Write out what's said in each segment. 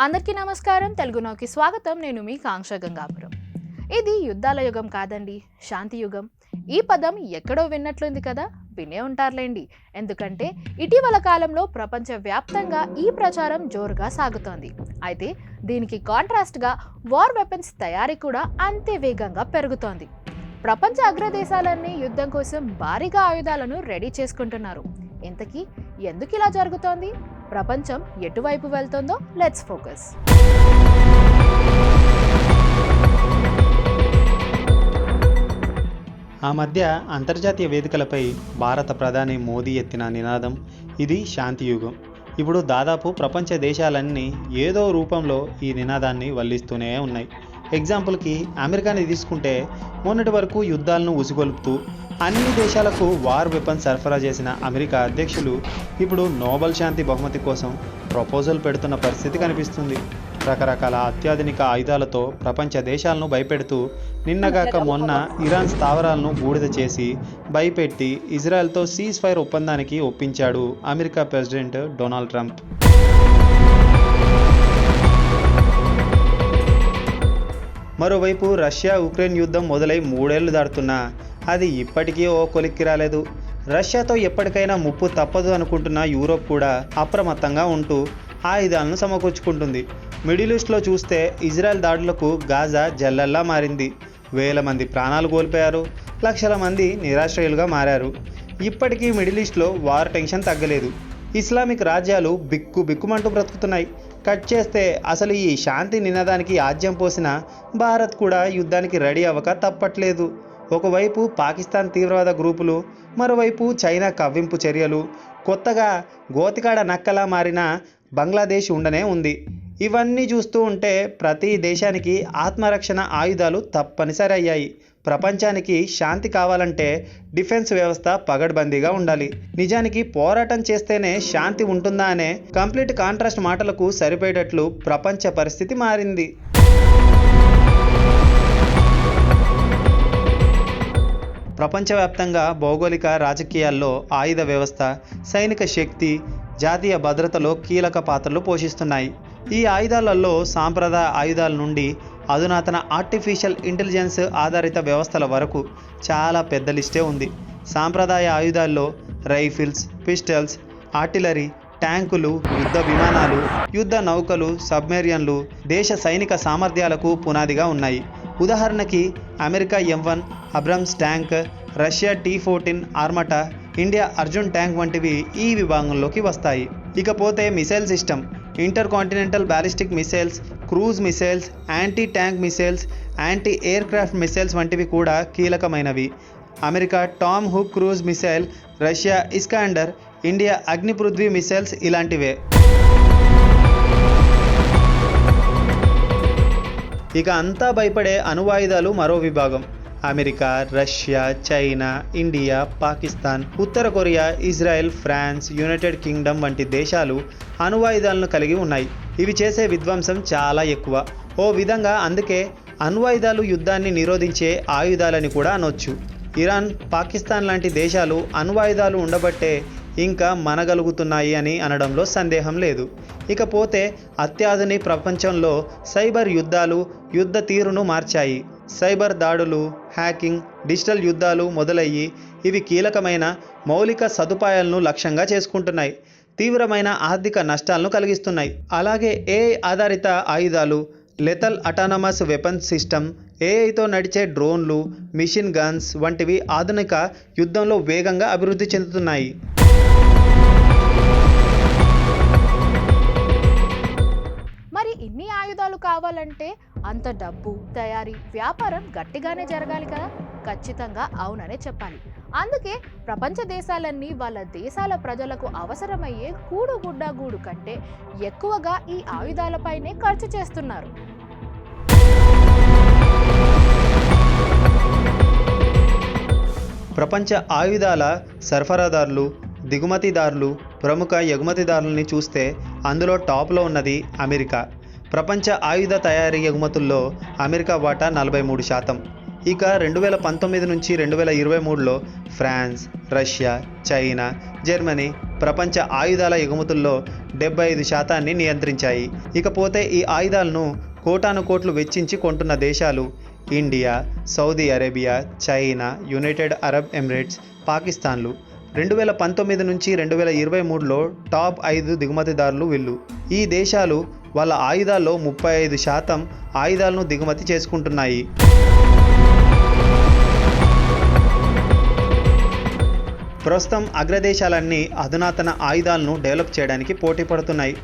అందరికీ నమస్కారం. తెలుగు నౌకి స్వాగతం. నేను మీ కాంక్ష గంగాపురం. ఇది యుద్ధాల యుగం కాదండి శాంతి యుగం. ఈ పదం ఎక్కడో విన్నట్లుంది కదా? వినే ఉంటారులేండి. ఎందుకంటే ఇటీవల కాలంలో ప్రపంచవ్యాప్తంగా ఈ ప్రచారం జోరుగా సాగుతోంది. అయితే దీనికి కాంట్రాస్ట్గా వార్ వెపన్స్ తయారీ కూడా అంతే వేగంగా పెరుగుతోంది. ప్రపంచ అగ్రదేశాలన్నీ యుద్ధం కోసం భారీగా ఆయుధాలను రెడీ చేసుకుంటున్నారు. ఇంతకీ ఎందుకు ఇలా జరుగుతోంది? ప్రపంచం ఎటువైపు వెళ్తుందో లెట్స్ ఫోకస్ ఆ మధ్య అంతర్జాతీయ వేదికలపై భారత ప్రధాని మోదీ ఎత్తిన నినాదం ఇది శాంతియుగం ఇప్పుడు దాదాపు ప్రపంచ దేశాలన్నీ ఏదో రూపంలో ఈ నినాదాన్ని వల్లిస్తూనే ఉన్నాయి. ఎగ్జాంపుల్కి అమెరికాని తీసుకుంటే మొన్నటి వరకు యుద్ధాలను ఉసిగొలుపుతూ అన్ని దేశాలకు వార్ వెపన్ సరఫరా చేసిన అమెరికా అధ్యక్షులు ఇప్పుడు నోబెల్ శాంతి బహుమతి కోసం ప్రపోజల్ పెడుతున్న పరిస్థితి కనిపిస్తుంది. రకరకాల అత్యాధునిక ఆయుధాలతో ప్రపంచ దేశాలను భయపెడుతూ నిన్నగాక మొన్న ఇరాన్ స్థావరాలను బూడిద చేసి భయపెట్టి ఇజ్రాయెల్తో సీజ్ ఫైర్ ఒప్పందానికి ఒప్పించాడు అమెరికా ప్రెసిడెంట్ డొనాల్డ్ ట్రంప్. మరోవైపు రష్యా ఉక్రెయిన్ యుద్ధం మొదలై మూడేళ్ళు దాటుతున్నా అది ఇప్పటికీ ఓ కొలిక్కి రాలేదు. రష్యాతో ఎప్పటికైనా ముప్పు తప్పదు అనుకుంటున్న యూరోప్ కూడా అప్రమత్తంగా ఉంటూ ఆయుధాలను సమకూర్చుకుంటుంది. మిడిల్ ఈస్ట్లో చూస్తే ఇజ్రాయెల్ దాడులకు గాజా జల్లల్లా మారింది. వేల మంది ప్రాణాలు కోల్పోయారు. లక్షల మంది నిరాశ్రయులుగా మారారు. ఇప్పటికీ మిడిల్ ఈస్ట్లో వార్ టెన్షన్ తగ్గలేదు. ఇస్లామిక్ రాజ్యాలు బిక్కు బిక్కుమంటూ బ్రతుకుతున్నాయి. కట్ చేస్తే అసలు ఈ శాంతి నినాదానికి ఆజ్యం పోసిన భారత్ కూడా యుద్ధానికి రెడీ అవ్వక తప్పట్లేదు. ఒకవైపు పాకిస్తాన్ తీవ్రవాద గ్రూపులు మరోవైపు చైనా కవ్వింపు చర్యలు. కొత్తగా గోతికాడ నక్కలా మారిన బంగ్లాదేశ్ ఉండనే ఉంది. ఇవన్నీ చూస్తూ ఉంటే ప్రతి దేశానికి ఆత్మరక్షణ ఆయుధాలు తప్పనిసరి అయ్యాయి. ప్రపంచానికి శాంతి కావాలంటే డిఫెన్స్ వ్యవస్థ పగడ్బందీగా ఉండాలి. నిజానికి పోరాటం చేస్తేనే శాంతి ఉంటుందా అనే కంప్లీట్ కాంట్రాస్ట్ మాటలకు సరిపోయేటట్లు ప్రపంచ పరిస్థితి మారింది. ప్రపంచవ్యాప్తంగా భౌగోళిక రాజకీయాల్లో ఆయుధ వ్యవస్థ సైనిక శక్తి జాతీయ భద్రతలో కీలక పాత్రలు పోషిస్తున్నాయి. ఈ ఆయుధాలలో సాంప్రదాయ ఆయుధాల నుండి అధునాతన ఆర్టిఫిషియల్ ఇంటెలిజెన్స్ ఆధారిత వ్యవస్థల వరకు చాలా పెద్ద లిస్టే ఉంది. సాంప్రదాయ ఆయుధాల్లో రైఫిల్స్ పిస్టల్స్ ఆర్టిలరీ ట్యాంకులు యుద్ధ విమానాలు యుద్ధ నౌకలు సబ్మెరియన్లు దేశ సైనిక సామర్థ్యాలకు పునాదిగా ఉన్నాయి. ఉదాహరణకి అమెరికా ఎం one Abrams tank Russia tea fourteen ఆర్మటా India Arjun tank వంటివి ఈ విభాగంలోకి వస్తాయి. ఇకపోతే missile system inter continental ballistic missiles cruise missiles anti tank missiles anti aircraft missiles వంటివి కూడా కీలకమైనవి. America Tom hook cruise missile Russia Iskander India అగ్నిపృథ్వీ missiles ఇలాంటివే. ఇక అంతా భయపడే అణువాయుధాలు మరో విభాగం. America Russia China India Pakistan ఉత్తర Korea Israel France United Kingdom వంటి దేశాలు అణువాయుధాలను కలిగి ఉన్నాయి. ఇవి చేసే విధ్వంసం చాలా ఎక్కువ. ఓ విధంగా అందుకే అణ్వాయుధాలు యుద్ధాన్ని నిరోధించే ఆయుధాలని కూడా అనొచ్చు. ఇరాన్ పాకిస్తాన్ లాంటి దేశాలు అణ్వాయుధాలు ఉండబట్టే ఇంకా మనగలుగుతున్నాయి అని అనడంలో సందేహం లేదు. ఇకపోతే అత్యాధునిక ప్రపంచంలో సైబర్ యుద్ధాలు యుద్ధ తీరును మార్చాయి. సైబర్ దాడులు హ్యాకింగ్ డిజిటల్ యుద్ధాలు మొదలయ్యి ఇవి కీలకమైన మౌలిక సదుపాయాలను లక్ష్యంగా చేసుకుంటున్నాయి. తీవ్రమైన ఆర్థిక నష్టాలను కలిగిస్తున్నాయి. అలాగే ఏఐ ఆధారిత ఆయుధాలు లెథల్ అటానమస్ వెపన్ సిస్టమ్ ఏఐతో నడిచే డ్రోన్లు మిషన్ గన్స్ వంటివి ఆధునిక యుద్ధంలో వేగంగా అభివృద్ధి చెందుతున్నాయి. ఆయుధాలు అంత డబ్బు తయారీ వ్యాపారం గట్టిగానే జరగాలి కదా? ఖచ్చితంగా అవుననే చెప్పాలి. అందుకే ప్రపంచ దేశాలన్నీ వాళ్ళ దేశాల ప్రజలకు అవసరమయ్యే కూడుగుడ్డ గూడు కంటే ఎక్కువగా ఈ ఆయుధాలపైనే ఖర్చు చేస్తున్నారు. ప్రపంచ ఆయుధాల సరఫరాదారులు దిగుమతిదారులు ప్రముఖ ఎగుమతిదారులని చూస్తే అందులో టాప్లో ఉన్నది అమెరికా. ప్రపంచ ఆయుధ తయారీ ఎగుమతుల్లో అమెరికా వాటా నలభై మూడు శాతం. ఇక రెండు వేల పంతొమ్మిది నుంచి రెండు వేల ఇరవై మూడులో ఫ్రాన్స్ రష్యా చైనా జర్మనీ ప్రపంచ ఆయుధాల ఎగుమతుల్లో డెబ్బై ఐదు శాతాన్ని నియంత్రించాయి. ఇకపోతే ఈ ఆయుధాలను కోటాను కోట్లు వెచ్చించి కొంటున్న దేశాలు India Saudi Arabia China United Arab Emirates పాకిస్తాన్లు. రెండు వేల పంతొమ్మిది నుంచి రెండు వేల ఇరవై మూడులో టాప్ ఐదు దిగుమతిదారులు వీళ్ళు. ఈ దేశాలు వాళ్ళ ఆయుధాల్లో ముప్పై ఐదు శాతం ఆయుధాలను దిగుమతి చేసుకుంటున్నాయి. ప్రస్తుతం అగ్రదేశాలన్నీ అధునాతన ఆయుధాలను డెవలప్ చేయడానికి పోటీ పడుతున్నాయి.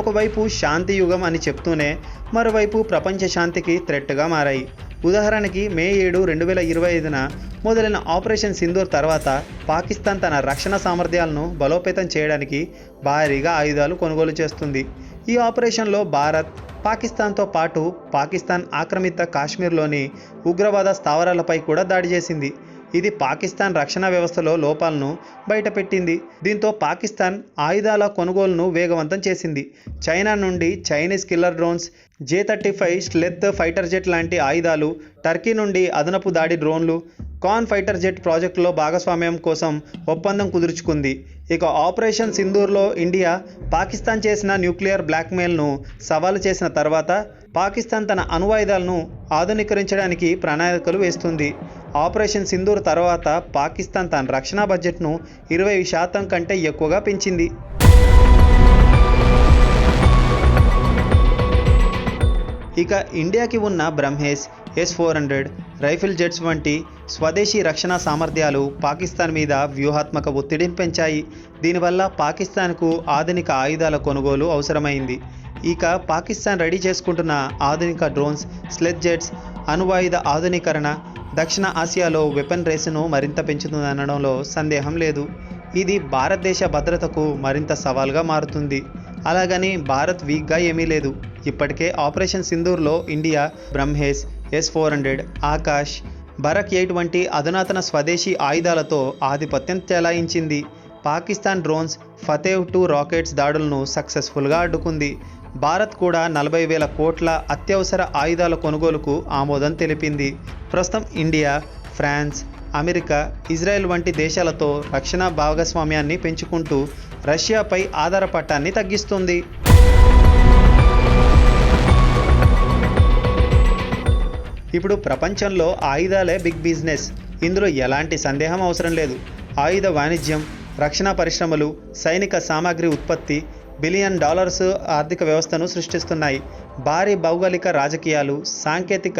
ఒకవైపు శాంతి యుగం అని చెప్తూనే మరోవైపు ప్రపంచ శాంతికి థ్రెట్గా మారాయి. ఉదాహరణకి మే ఏడు రెండు వేల ఇరవై ఐదున మొదలైన ఆపరేషన్ సింధూర్ తర్వాత పాకిస్తాన్ తన రక్షణ సామర్థ్యాలను బలోపేతం చేయడానికి భారీగా ఆయుధాలు కొనుగోలు చేస్తుంది. ఈ ఆపరేషన్లో భారత్ పాకిస్తాన్తో పాటు పాకిస్తాన్ ఆక్రమిత కాశ్మీర్లోని ఉగ్రవాద స్థావరాలపై కూడా దాడి చేసింది. ఇది పాకిస్తాన్ రక్షణ వ్యవస్థలో లోపాలను బయటపెట్టింది. దీంతో పాకిస్తాన్ ఆయుధాల కొనుగోలును వేగవంతం చేసింది. చైనా నుండి Chinese killer drones J thirty five stealth fighter jet లాంటి ఆయుధాలు టర్కీ నుండి అదనపు దాడి డ్రోన్లు కాన్ ఫైటర్ జెట్ ప్రాజెక్టులో భాగస్వామ్యం కోసం ఒప్పందం కుదుర్చుకుంది. ఇక ఆపరేషన్ సింధూర్లో ఇండియా పాకిస్తాన్ చేసిన న్యూక్లియర్ బ్లాక్మెయిల్ను సవాలు చేసిన తర్వాత పాకిస్తాన్ తన అణువాయుధాలను ఆధునీకరించడానికి ప్రణాళికలు వేస్తుంది. ఆపరేషన్ సింధూర్ తర్వాత పాకిస్తాన్ తన రక్షణ బడ్జెట్ను ఇరవై శాతం కంటే ఎక్కువగా పెంచింది. ఇక ఇండియాకి ఉన్న BrahMos S four hundred Rafale jets వంటి స్వదేశీ రక్షణ సామర్థ్యాలు పాకిస్తాన్ మీద వ్యూహాత్మక ఒత్తిడిని పెంచాయి. దీనివల్ల పాకిస్తాన్కు ఆధునిక ఆయుధాల కొనుగోలు అవసరమైంది. ఇక పాకిస్తాన్ రెడీ చేసుకుంటున్న ఆధునిక డ్రోన్స్ స్లెడ్ జెట్స్ అణువాయుధ ఆధునీకరణ దక్షిణ ఆసియాలో వెపన్ రేసును మరింత పెంచుతుందనడంలో సందేహం లేదు. ఇది భారతదేశ భద్రతకు మరింత సవాల్గా మారుతుంది. అలాగని భారత్ వీక్గా ఏమీ లేదు. ఇప్పటికే operation సింధూర్లో India BrahMos S four hundred Akash Barak eight వంటి అధునాతన స్వదేశీ ఆయుధాలతో ఆధిపత్యం చెలాయించింది. Pakistan drones Fatah two rockets దాడులను సక్సెస్ఫుల్గా అడ్డుకుంది. భారత్ కూడా నలభై వేల కోట్ల అత్యవసర ఆయుధాల కొనుగోలుకు ఆమోదం తెలిపింది. ప్రస్తుతం ఇండియా ఫ్రాన్స్ అమెరికా ఇజ్రాయెల్ వంటి దేశాలతో రక్షణ భాగస్వామ్యాన్ని పెంచుకుంటూ రష్యాపై ఆధారపట్టాన్ని తగ్గిస్తుంది. ఇప్పుడు ప్రపంచంలో ఆయుధాలే బిగ్ బిజినెస్. ఇందులో ఎలాంటి సందేహం అవసరం లేదు. ఆయుధ వాణిజ్యం రక్షణ పరిశ్రమలు సైనిక సామాగ్రి ఉత్పత్తి బిలియన్ డాలర్స్ ఆర్థిక వ్యవస్థను సృష్టిస్తున్నాయి. భారీ భౌగోళిక రాజకీయాలు సాంకేతిక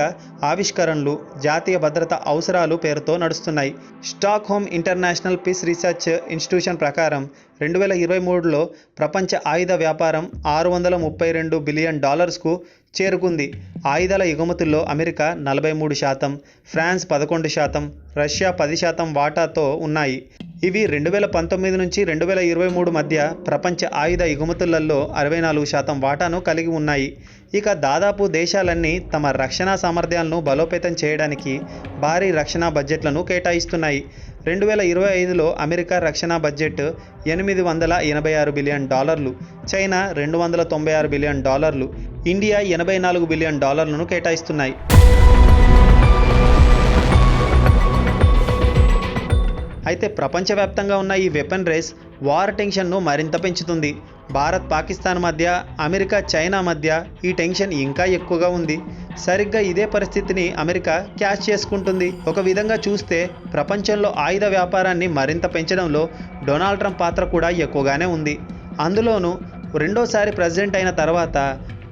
ఆవిష్కరణలు జాతీయ భద్రత అవసరాలు పేరుతో నడుస్తున్నాయి. Stockholm International Peace Research Institution ప్రకారం రెండు వేల ఇరవై మూడులో ప్రపంచ ఆయుధ వ్యాపారం ఆరు వందల ముప్పై రెండు బిలియన్ డాలర్స్కు చేరుకుంది. ఆయుధాల ఎగుమతుల్లో అమెరికా నలభై మూడు శాతం ఫ్రాన్స్ పదకొండు శాతం రష్యా పది శాతం వాటాతో ఉన్నాయి. ఇవి రెండు వేల పంతొమ్మిది నుంచి రెండు వేల ఇరవై మూడు మధ్య ప్రపంచ ఆయుధ ఎగుమతులలో అరవై నాలుగు శాతం వాటాను కలిగి ఉన్నాయి. ఇక దాదాపు దేశాలన్నీ తమ రక్షణ సామర్థ్యాలను బలోపేతం చేయడానికి భారీ రక్షణ బడ్జెట్లను కేటాయిస్తున్నాయి. రెండు వేల ఇరవై ఐదులో అమెరికా రక్షణ బడ్జెట్ ఎనిమిది వందల ఎనభై ఆరు బిలియన్ డాలర్లు చైనా రెండు వందల తొంభై ఆరు బిలియన్ డాలర్లు ఇండియా ఎనభై నాలుగు బిలియన్ డాలర్లను కేటాయిస్తున్నాయి. అయితే ప్రపంచవ్యాప్తంగా ఉన్న ఈ వెపన్ రేస్ వార్ టెన్షన్ను మరింత పెంచుతుంది. భారత్ పాకిస్తాన్ మధ్య అమెరికా చైనా మధ్య ఈ టెన్షన్ ఇంకా ఎక్కువగా ఉంది. సరిగ్గా ఇదే పరిస్థితిని అమెరికా క్యాచ్ చేసుకుంటుంది. ఒక విధంగా చూస్తే ప్రపంచంలో ఆయుధ వ్యాపారాన్ని మరింత పెంచడంలో డొనాల్డ్ ట్రంప్ పాత్ర కూడా ఎక్కువగానే ఉంది. అందులోనూ రెండోసారి ప్రెసిడెంట్ అయిన తర్వాత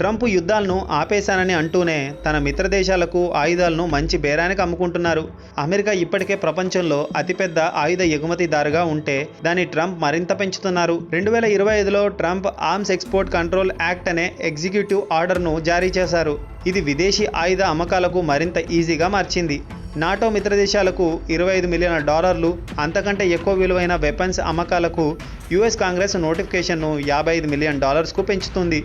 ట్రంప్ యుద్ధాలను ఆపేశానని అంటూనే తన మిత్ర దేశాలకు ఆయుధాలను మంచి బేరానికి అమ్ముకుంటున్నారు. అమెరికా ఇప్పటికే ప్రపంచంలో అతిపెద్ద ఆయుధ ఎగుమతిదారుగా ఉంటే దాన్ని ట్రంప్ మరింత పెంచుతున్నారు. రెండు వేల ఇరవై ఐదులో Trump Arms Export Control Act అనే ఎగ్జిక్యూటివ్ ఆర్డర్ను జారీ చేశారు. ఇది విదేశీ ఆయుధ అమ్మకాలకు మరింత ఈజీగా మార్చింది. నాటో మిత్ర దేశాలకు ఇరవై ఐదు మిలియన్ల డాలర్లు అంతకంటే ఎక్కువ విలువైన వెపన్స్ అమ్మకాలకు యుఎస్ కాంగ్రెస్ నోటిఫికేషన్ను యాభై ఐదు మిలియన్ డాలర్స్కు పెంచుతుంది.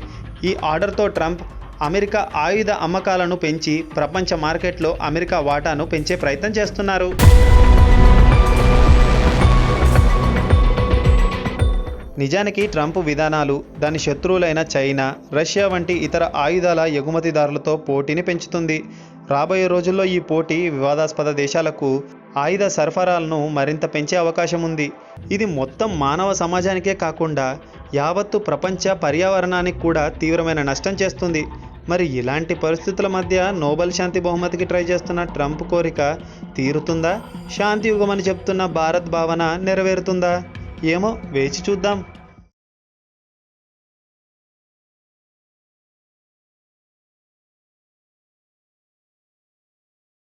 ఈ ఆర్డర్తో ట్రంప్ అమెరికా ఆయుధ అమ్మకాలను పెంచి ప్రపంచ మార్కెట్లో అమెరికా వాటాను పెంచే ప్రయత్నం చేస్తున్నారు. నిజానికి ట్రంప్ విధానాలు దాని శత్రువులైన చైనా రష్యా వంటి ఇతర ఆయుధాల ఎగుమతిదారులతో పోటీని పెంచుతుంది. రాబోయే రోజుల్లో ఈ పోటీ వివాదాస్పద దేశాలకు ఆయుధ సరఫరాలను మరింత పెంచే అవకాశం ఉంది. ఇది మొత్తం మానవ సమాజానికే కాకుండా యావత్తు ప్రపంచ పర్యావరణానికి కూడా తీవ్రమైన నష్టం చేస్తుంది. మరి ఇలాంటి పరిస్థితుల మధ్య నోబెల్ శాంతి బహుమతికి ట్రై చేస్తున్న ట్రంప్ కోరిక తీరుతుందా? శాంతి చెప్తున్న భారత్ భావన నెరవేరుతుందా? ఏమో వేచి చూద్దాం.